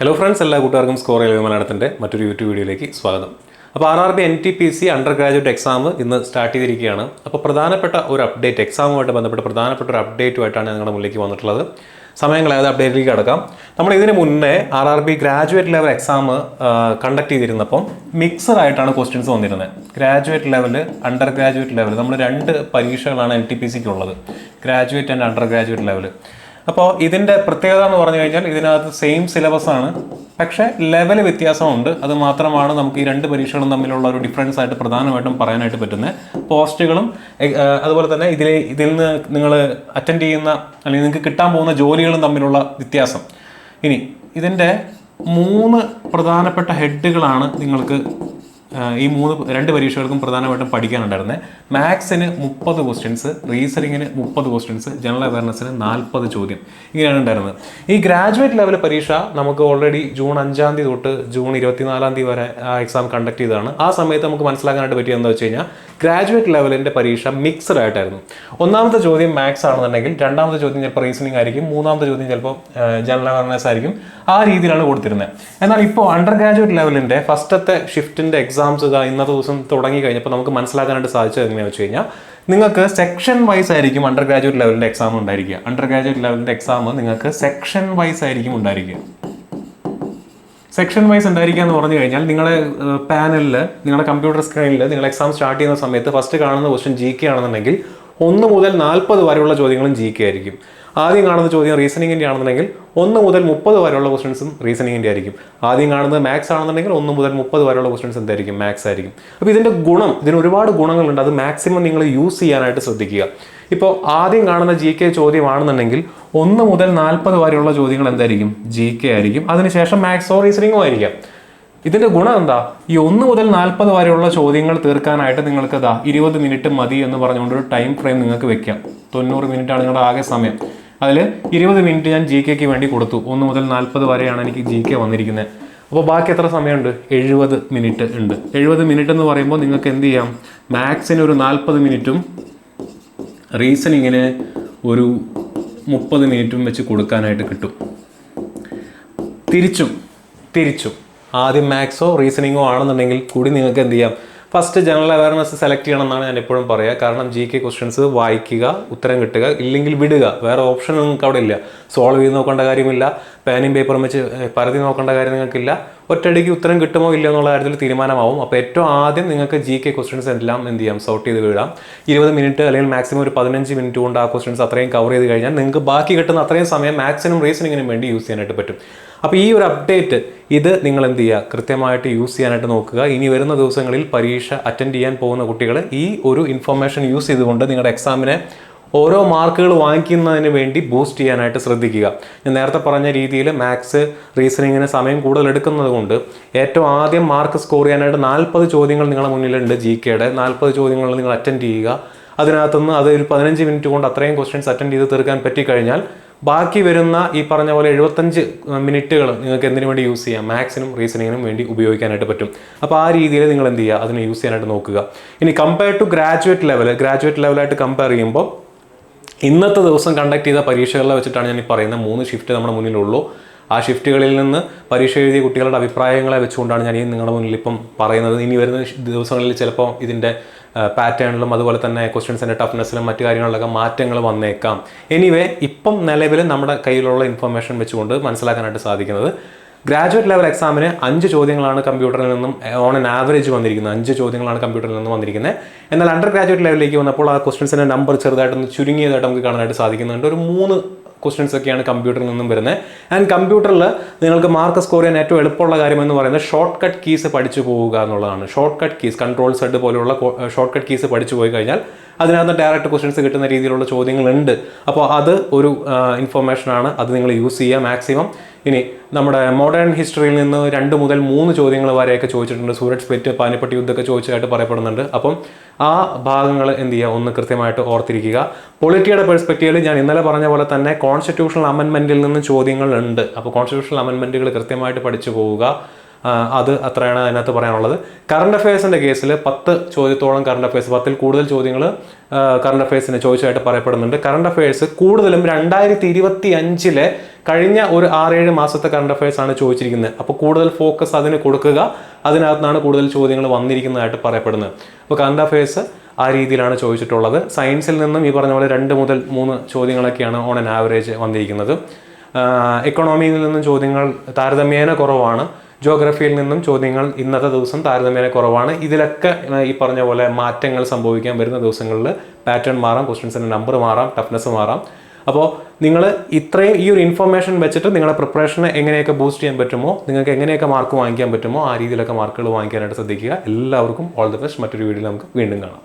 Hello friends എല്ലാ കൂട്ടുകാർക്കും score ചെയ്ത മലയാളത്തിന്റെ മറ്റൊരു യൂട്യൂബ് വീഡിയോയിലേക്ക് സ്വാഗതം. അപ്പോൾ R R B N T P C undergraduate exam ഇന്ന് സ്റ്റാർട്ട് ചെയ്തിരിക്കുകയാണ്. അപ്പോൾ പ്രധാനപ്പെട്ട ഒരു അപ്ഡേറ്റ് എക്സാമുമായിട്ട് ബന്ധപ്പെട്ട് പ്രധാനപ്പെട്ട ഒരു അപ്ഡേറ്റുമായിട്ടാണ് ഞങ്ങളുടെ മുന്നിലേക്ക് വന്നിട്ടുള്ളത്. സമയങ്ങളായത് അപ്ഡേറ്റിലേക്ക് കടക്കാം. നമ്മൾ ഇതിന് മുന്നേ R R B graduate level exam conduct ചെയ്തിരുന്നപ്പം mixed ആയിട്ടാണ് ക്വസ്റ്റ്യൻസ് വന്നിരുന്നത്. Graduate level undergraduate level നമ്മൾ രണ്ട് പരീക്ഷകളാണ് എൻ ടി പി സിക്ക് ഉള്ളത്. Graduate and undergraduate level അപ്പോൾ ഇതിന്റെ പ്രത്യേകത എന്ന് പറഞ്ഞു കഴിഞ്ഞാൽ ഇതിനകത്ത് സെയിം സിലബസ് ആണ്. പക്ഷേ ലെവൽ വ്യത്യാസമുണ്ട്. അത് മാത്രമാണ് നമുക്ക് ഈ രണ്ട് പരീക്ഷകളും തമ്മിലുള്ള ഒരു ഡിഫറൻസ് ആയിട്ട് പ്രധാനമായിട്ടും പറയാനായിട്ട് പറ്റുന്നത് പോസ്റ്റുകളും അതുപോലെ തന്നെ ഇതിൽ ഇതിൽ നിന്ന് നിങ്ങൾ അറ്റൻഡ് ചെയ്യുന്ന അല്ലെങ്കിൽ നിങ്ങൾക്ക് കിട്ടാൻ പോകുന്ന ജോലികളും തമ്മിലുള്ള വ്യത്യാസം. ഇനി ഇതിന്റെ മൂന്ന് പ്രധാനപ്പെട്ട ഹെഡുകളാണ് നിങ്ങൾക്ക് ഈ മൂന്ന് രണ്ട് പരീക്ഷകൾക്കും പ്രധാനമായിട്ടും പഠിക്കാനുണ്ടായിരുന്നത് മാത്സിന് മുപ്പത് ക്വസ്റ്റ്യൻസ് റീസണിങ്ങിന് മുപ്പത് ക്വസ്റ്റ്യൻസ് ജനറൽ അവയർനെസ്സിന് നാൽപ്പത് ചോദ്യം. ഇങ്ങനെയാണ് ഉണ്ടായിരുന്നത് ഈ ഗ്രാജുവേറ്റ് ലെവൽ പരീക്ഷ നമുക്ക് ഓൾറെഡി ജൂൺ അഞ്ചാം തീയതി തൊട്ട് ജൂൺ ഇരുപത്തിനാലാം തീയതി വരെ ആ എക്സാം കണ്ടക്ട് ചെയ്തതാണ്. ആ സമയത്ത് നമുക്ക് മനസ്സിലാക്കാനായിട്ട് പറ്റിയത് എന്താ വെച്ച് കഴിഞ്ഞാൽ ഗ്രാജുവേറ്റ് ലെവലിന്റെ പരീക്ഷ മിക്സഡ് ആയിട്ടായിരുന്നു. ഒന്നാമത്തെ ചോദ്യം മാത്സ് ആണെന്നുണ്ടെങ്കിൽ രണ്ടാമത്തെ ചോദ്യം ചിലപ്പോൾ റീസണിങ് ആയിരിക്കും മൂന്നാമത്തെ ചോദ്യം ചിലപ്പോൾ ജനറൽ അവയർനെസ് ആയിരിക്കും. ആ രീതിയിലാണ് കൊടുത്തിരുന്നത് എന്നാൽ ഇപ്പോൾ അണ്ടർ ഗ്രാജുവേറ്റ് ലെവലിന്റെ ഫസ്റ്റത്തെ ഷിഫ്റ്റിന്റെ എക്സാംസ് ഇന്നത്തെ ദിവസം തുടങ്ങി കഴിഞ്ഞപ്പോൾ നമുക്ക് മനസ്സിലാക്കാനായിട്ട് സാധിച്ചത് എങ്ങനെയാണെന്ന് വെച്ച് കഴിഞ്ഞാൽ നിങ്ങൾക്ക് സെക്ഷൻ വൈസ് ആയിരിക്കും അണ്ടർ ഗ്രാജുവേറ്റ് ലെവലിന്റെ എക്സാം ഉണ്ടായിരിക്കുക. അണ്ടർ ഗ്രാജുവേറ്റ് ലെവലിന്റെ എക്സാം നിങ്ങൾക്ക് സെക്ഷൻ വൈസ് ആയിരിക്കും ഉണ്ടായിരിക്കുക. സെക്ഷൻ വൈസ് ഉണ്ടായിരിക്കുക എന്ന് പറഞ്ഞു കഴിഞ്ഞാൽ നിങ്ങളുടെ പാനലിൽ നിങ്ങളുടെ കമ്പ്യൂട്ടർ സ്ക്രീനിൽ നിങ്ങൾ എക്സാം സ്റ്റാർട്ട് ചെയ്യുന്ന സമയത്ത് ഫസ്റ്റ് കാണുന്ന ക്വസ്റ്റ്യൻ ജി കെ ആണെന്നുണ്ടെങ്കിൽ ഒന്ന് മുതൽ നാൽപ്പത് വരെയുള്ള ചോദ്യങ്ങളും ജി കെ ആയിരിക്കും. ആദ്യം കാണുന്ന ചോദ്യം റീസണിങ്ങിന്റെ ആണെന്നുണ്ടെങ്കിൽ ഒന്ന് മുതൽ മുപ്പത് വരെയുള്ള ക്വസ്റ്റൻസും റീസണിങ്ങിന്റെ ആയിരിക്കും. ആദ്യം കാണുന്നത് മാത്സ് ആണെന്നുണ്ടെങ്കിൽ ഒന്ന് മുതൽ മുപ്പത് വരെയുള്ള ക്വസ്റ്റൻസ് എന്തായിരിക്കും? മാത്സ് ആയിരിക്കും. അപ്പോൾ ഇതിന്റെ ഗുണം ഇതിന് ഒരുപാട് ഗുണങ്ങളുണ്ട്. അത് മാക്സിമം നിങ്ങൾ യൂസ് ചെയ്യാനായിട്ട് ശ്രദ്ധിക്കുക. ഇപ്പോൾ ആദ്യം കാണുന്ന ജി കെ ചോദ്യമാണെന്നുണ്ടെങ്കിൽ ഒന്ന് മുതൽ നാൽപ്പത് വരെയുള്ള ചോദ്യങ്ങൾ എന്തായിരിക്കും? ജി കെ ആയിരിക്കും. അതിനുശേഷം മാത്സോ റീസണിങ്ങോ ആയിരിക്കാം. ഇതിന്റെ ഗുണം എന്താ? ഈ ഒന്ന് മുതൽ നാൽപ്പത് വരെയുള്ള ചോദ്യങ്ങൾ തീർക്കാനായിട്ട് നിങ്ങൾക്ക് ഇതാ ഇരുപത് മിനിറ്റ് മതി എന്ന് പറഞ്ഞുകൊണ്ട് ഒരു ടൈം ഫ്രെയിം നിങ്ങൾക്ക് വെക്കാം. തൊണ്ണൂറ് മിനിറ്റാണ് നിങ്ങളുടെ ആകെ സമയം. അതിൽ ഇരുപത് മിനിറ്റ് ഞാൻ ജി കെക്ക് വേണ്ടി കൊടുത്തു. ഒന്ന് മുതൽ നാൽപ്പത് വരെയാണ് എനിക്ക് ജി കെ വന്നിരിക്കുന്നത് അപ്പോൾ ബാക്കി എത്ര സമയമുണ്ട്? എഴുപത് മിനിറ്റ് ഉണ്ട്. എഴുപത് മിനിറ്റ് എന്ന് പറയുമ്പോൾ നിങ്ങൾക്ക് എന്ത് ചെയ്യാം? മാത്സിന് ഒരു നാൽപ്പത് മിനിറ്റും റീസണിങ്ങിന് ഒരു മുപ്പത് മിനിറ്റും വെച്ച് കൊടുക്കാനായിട്ട് കിട്ടും. തിരിച്ചും തിരിച്ചും. ആദ്യം മാത്സോ റീസണിങ്ങോ ആണെന്നുണ്ടെങ്കിൽ കൂടി നിങ്ങൾക്ക് എന്ത് ചെയ്യാം? ഫസ്റ്റ് ജനറൽ അവയർനെസ് സെലക്ട് ചെയ്യണം എന്നാണ് ഞാൻ എപ്പോഴും പറയുക കാരണം ജി കെ ക്വസ്റ്റ്യൻസ് വായിക്കുക ഉത്തരം കിട്ടുക ഇല്ലെങ്കിൽ വിടുക. വേറെ ഓപ്ഷൻ നിങ്ങൾക്ക് അവിടെ ഇല്ല. സോൾവ് ചെയ്ത് നോക്കേണ്ട കാര്യമില്ല. പേനയും പേപ്പറും വെച്ച് പരതി നോക്കേണ്ട കാര്യം നിങ്ങൾക്കില്ല. ഒറ്റയടിക്ക് ഉത്തരം കിട്ടുമോ ഇല്ലയോ എന്നുള്ള കാര്യത്തിൽ തീരുമാനമാവും. അപ്പോൾ ഏറ്റവും ആദ്യം നിങ്ങൾക്ക് ജി കെ ക്വസ്റ്റ്യൻസ് എല്ലാം എന്ത് ചെയ്യാം? സോർട്ട് ചെയ്ത് വിടാം. ഇരുപത് മിനിറ്റ് അല്ലെങ്കിൽ മാക്സിമം ഒരു പതിനഞ്ച് മിനിറ്റ് കൊണ്ട് ആ ക്വസ്റ്റ്യൻസ് അത്രയും കവർ ചെയ്ത് കഴിഞ്ഞാൽ നിങ്ങൾക്ക് ബാക്കി കിട്ടുന്ന അത്രയും സമയം മാക്സിമം റീസണിങ്ങിനും വേണ്ടി യൂസ് ചെയ്യാനായിട്ട് പറ്റും. അപ്പോൾ ഈ ഒരു അപ്ഡേറ്റ് ഇത് നിങ്ങൾ എന്ത് ചെയ്യുക കൃത്യമായിട്ട് യൂസ് ചെയ്യാനായിട്ട് നോക്കുക. ഇനി വരുന്ന ദിവസങ്ങളിൽ പരീക്ഷ അറ്റൻഡ് ചെയ്യാൻ പോകുന്ന കുട്ടികൾ ഈ ഒരു ഇൻഫർമേഷൻ യൂസ് ചെയ്തുകൊണ്ട് നിങ്ങളുടെ എക്സാമിനെ ഓരോ മാർക്കുകൾ വാങ്ങിക്കുന്നതിന് വേണ്ടി ബൂസ്റ്റ് ചെയ്യാനായിട്ട് ശ്രദ്ധിക്കുക. ഞാൻ നേരത്തെ പറഞ്ഞ രീതിയിൽ മാത്സ് റീസണിങ്ങിന് സമയം കൂടുതൽ എടുക്കുന്നത് കൊണ്ട് ഏറ്റവും ആദ്യം മാർക്ക് സ്കോർ ചെയ്യാനായിട്ട് നാൽപ്പത് ചോദ്യങ്ങൾ നിങ്ങളുടെ മുന്നിലുണ്ട് ജി കെയുടെ നാൽപ്പത് ചോദ്യങ്ങൾ നിങ്ങൾ അറ്റൻഡ് ചെയ്യുക. അതിനകത്തുനിന്ന് അത് ഒരു പതിനഞ്ച് മിനിറ്റ് കൊണ്ട് അത്രയും ക്വസ്റ്റ്യൻസ് അറ്റൻഡ് ചെയ്ത് തീർക്കാൻ പറ്റിക്കഴിഞ്ഞാൽ ബാക്കി വരുന്ന ഈ പറഞ്ഞ പോലെ എഴുപത്തഞ്ച് മിനിറ്റുകൾ നിങ്ങൾക്ക് എന്തിനു വേണ്ടി യൂസ് ചെയ്യാം? മാക്സിനും റീസണിങ്ങിനും വേണ്ടി ഉപയോഗിക്കാനായിട്ട് പറ്റും. അപ്പോൾ ആ രീതിയിൽ നിങ്ങൾ എന്ത് ചെയ്യുക? അതിനെ യൂസ് ചെയ്യാനായിട്ട് നോക്കുക. ഇനി compare to graduate level graduate ലെവലായിട്ട് compare ചെയ്യുമ്പോൾ ഇന്നത്തെ ദിവസം കണ്ടക്ട് ചെയ്ത പരീക്ഷകളെ വെച്ചിട്ടാണ് ഞാൻ ഈ പറയുന്ന മൂന്ന് ഷിഫ്റ്റ് നമ്മുടെ മുന്നിലുള്ളൂ. ആ ഷിഫ്റ്റുകളിൽ നിന്ന് പരീക്ഷ എഴുതിയ കുട്ടികളുടെ അഭിപ്രായങ്ങളെ വെച്ചുകൊണ്ടാണ് ഞാൻ ഈ നിങ്ങളുടെ മുന്നിൽ ഇപ്പം പറയുന്നത്. ഇനി വരുന്ന ദിവസങ്ങളിൽ ചിലപ്പോൾ ഇതിന്റെ പാറ്റേണിലും അതുപോലെ തന്നെ ക്വസ്റ്റ്യൻസിന്റെ ടഫ്നെസ്സിലും മറ്റു കാര്യങ്ങളിലൊക്കെ മാറ്റങ്ങൾ വന്നേക്കാം. എനിവേ ഇപ്പം നിലവിൽ നമ്മുടെ കയ്യിലുള്ള ഇൻഫർമേഷൻ വെച്ചുകൊണ്ട് മനസ്സിലാക്കാനായിട്ട് സാധിക്കുന്നത് ഗ്രാജുവേറ്റ് ലെവൽ എക്സാമിന് അഞ്ച് ചോദ്യങ്ങളാണ് കമ്പ്യൂട്ടറിൽ നിന്നും ഓൺ ആൻ ആവറേജ് വന്നിരിക്കുന്നത്. അഞ്ച് ചോദ്യങ്ങളാണ് കമ്പ്യൂട്ടറിൽ നിന്നും വന്നിരിക്കുന്നത്. എന്നാൽ അണ്ടർ ഗ്രാജുവേറ്റ് ലെവലിലേക്ക് വന്നപ്പോൾ ആ ക്വസ്റ്റ്യൻസിന്റെ നമ്പർ ചെറുതായിട്ടൊന്ന് ചുരുങ്ങിയതായിട്ട് നമുക്ക് കാണാനായിട്ട് സാധിക്കുന്നുണ്ട്. ഒരു മൂന്ന് ക്വസ്റ്റ്യൻസ് ഒക്കെയാണ് കമ്പ്യൂട്ടറിൽ നിന്നും വരുന്നത്. ആൻഡ് കമ്പ്യൂട്ടറിൽ നിങ്ങൾക്ക് മാർക്ക് സ്കോർ ചെയ്യാൻ ഏറ്റവും എളുപ്പമുള്ള കാര്യം എന്ന് പറയുന്നത് ഷോർട്ട് കട്ട് കീസ് പഠിച്ചു പോവുക എന്നുള്ളതാണ്. Shortcut keys control Z പോലെയുള്ള ഷോർട്ട് കട്ട് കീസ് പഠിച്ചു പോയി കഴിഞ്ഞാൽ അതിനകത്ത് ഡയറക്റ്റ് ക്വസ്റ്റ്യൻസ് കിട്ടുന്ന രീതിയിലുള്ള ചോദ്യങ്ങളുണ്ട്. അപ്പോൾ അത് ഒരു ഇൻഫർമേഷനാണ് അത് നിങ്ങൾ യൂസ് ചെയ്യുക മാക്സിമം ഇനി നമ്മുടെ മോഡേൺ ഹിസ്റ്ററിയിൽ നിന്ന് രണ്ട് മുതൽ മൂന്ന് ചോദ്യങ്ങൾ വരെയൊക്കെ ചോദിച്ചിട്ടുണ്ട്. സൂരജ് സ്പ്ലിറ്റ് പാനിപ്പട്ടി യുദ്ധമൊക്കെ ചോദിച്ചതായിട്ട് പറയപ്പെടുന്നുണ്ട്. അപ്പം ആ ഭാഗങ്ങൾ എന്ത് ചെയ്യുക? ഒന്ന് കൃത്യമായിട്ട് ഓർത്തിരിക്കുക. പൊളിറ്റിയുടെ പെർസ്പെക്റ്റീവിൽ ഞാൻ ഇന്നലെ പറഞ്ഞ പോലെ തന്നെ കോൺസ്റ്റിറ്റ്യൂഷണൽ അമെൻമെന്റിൽ നിന്ന് ചോദ്യങ്ങളുണ്ട് അപ്പോൾ കോൺസ്റ്റിറ്റ്യൂഷണൽ അമെൻമെന്റുകൾ കൃത്യമായിട്ട് പഠിച്ചു പോവുക. അത് അത്രയാണ് അതിനകത്ത് പറയാനുള്ളത്. കറണ്ട് അഫയേഴ്സിന്റെ കേസിൽ പത്ത് ചോദ്യത്തോളം കറണ്ട് അഫയേഴ്സ് പത്തിൽ കൂടുതൽ ചോദ്യങ്ങൾ കറണ്ട് അഫയേഴ്സിന് ചോദിച്ചതായിട്ട് പറയപ്പെടുന്നുണ്ട്. കറണ്ട് അഫയേഴ്സ് കൂടുതലും രണ്ടായിരത്തി ഇരുപത്തി അഞ്ചിലെ കഴിഞ്ഞ ഒരു ആറേഴ് മാസത്തെ കറണ്ട് അഫയേഴ്സ് ആണ് ചോദിച്ചിരിക്കുന്നത്. അപ്പോൾ കൂടുതൽ ഫോക്കസ് അതിന് കൊടുക്കുക. അതിനകത്താണ് കൂടുതൽ ചോദ്യങ്ങൾ വന്നിരിക്കുന്നതായിട്ട് പറയപ്പെടുന്നത്. അപ്പോൾ കറണ്ട് അഫയേഴ്സ് ആ രീതിയിലാണ് ചോദിച്ചിട്ടുള്ളത്. സയൻസിൽ നിന്നും ഈ പറഞ്ഞ പോലെ രണ്ട് മുതൽ മൂന്ന് ചോദ്യങ്ങളൊക്കെയാണ് ഓൺ ആൻ ആവറേജ് വന്നിരിക്കുന്നത്. എക്കണോമിയിൽ നിന്നും ചോദ്യങ്ങൾ താരതമ്യേന കുറവാണ്. ജോഗ്രഫിയിൽ നിന്നും ചോദ്യങ്ങൾ ഇന്നത്തെ ദിവസം താരതമ്യേന കുറവാണ്. ഇതിലൊക്കെ ഈ പറഞ്ഞ പോലെ മാറ്റങ്ങൾ സംഭവിക്കാൻ വരുന്ന ദിവസങ്ങളിൽ പാറ്റേൺ മാറാം ക്വസ്റ്റ്യൻസിന്റെ നമ്പർ മാറാം ടഫ്നെസ് മാറാം. അപ്പോൾ നിങ്ങൾ ഇത്രയും ഈ ഒരു ഇൻഫർമേഷൻ വെച്ചിട്ട് നിങ്ങളുടെ പ്രിപ്പറേഷനെ എങ്ങനെയൊക്കെ ബൂസ്റ്റ് ചെയ്യാൻ പറ്റുമോ നിങ്ങൾക്ക് എങ്ങനെയൊക്കെ മാർക്ക് വാങ്ങിക്കാൻ പറ്റുമോ ആ രീതിയിലൊക്കെ മാർക്കുകൾ വാങ്ങിക്കാനായിട്ട് ശ്രദ്ധിക്കുക. എല്ലാവർക്കും ഓൾ ദി ബെസ്റ്റ് മറ്റൊരു വീഡിയോയിൽ നമുക്ക് വീണ്ടും കാണാം.